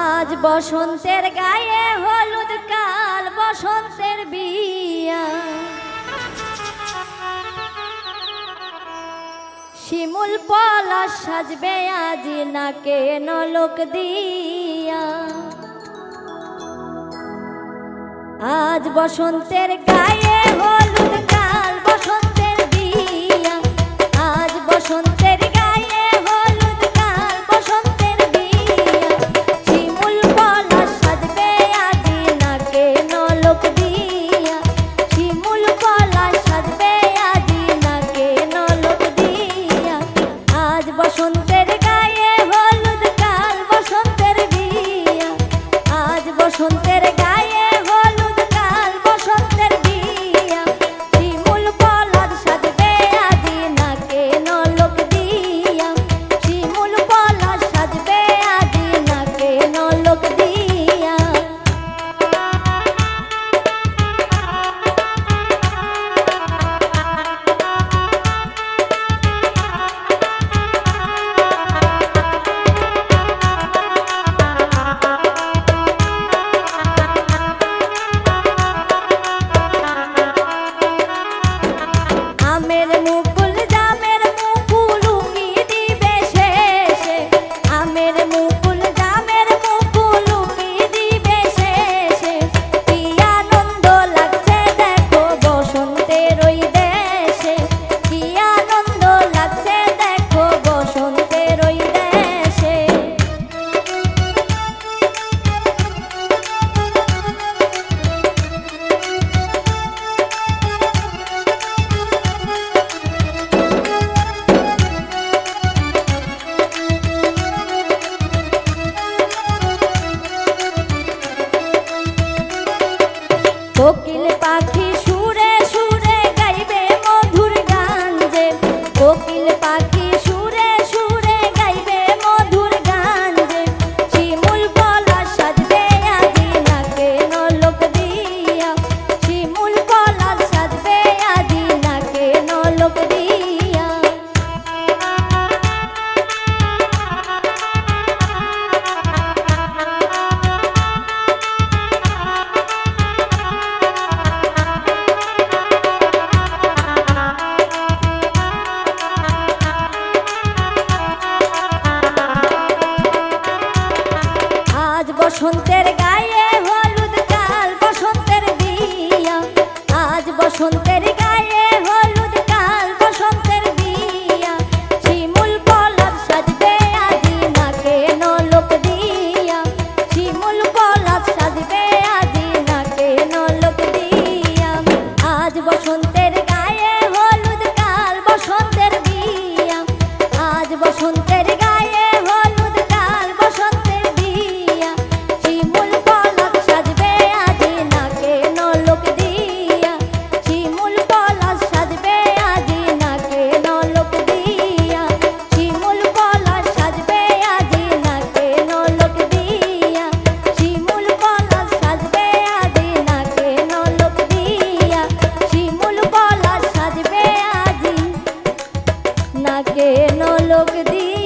আজ বসন্তের গায়ে হলুদ কাল, বসন্তের বিয়া। শিমুল পলা সাজবে আজি না কেন লোক দিয়া। আজ বসন্তের গায়ে হলুদ entregar. মুখ বসন্তের গায়ে হলুদ কাল, বসন্তের দিয়া। আজ বসন্তের গায়ে হলুদ কাল, বসন্তের দিয়া। শিমুল কলাপ সাজবে আজি, নাকে লোক দিয়া। শিমুল কলাপ সাজবে আজি, নাকে লোক দিয়া। আজ বসন্তের গায়ে হলুদ কাল, বসন্তের দিয়া। আজ বসন্ত থাকে নলক দিয়ে।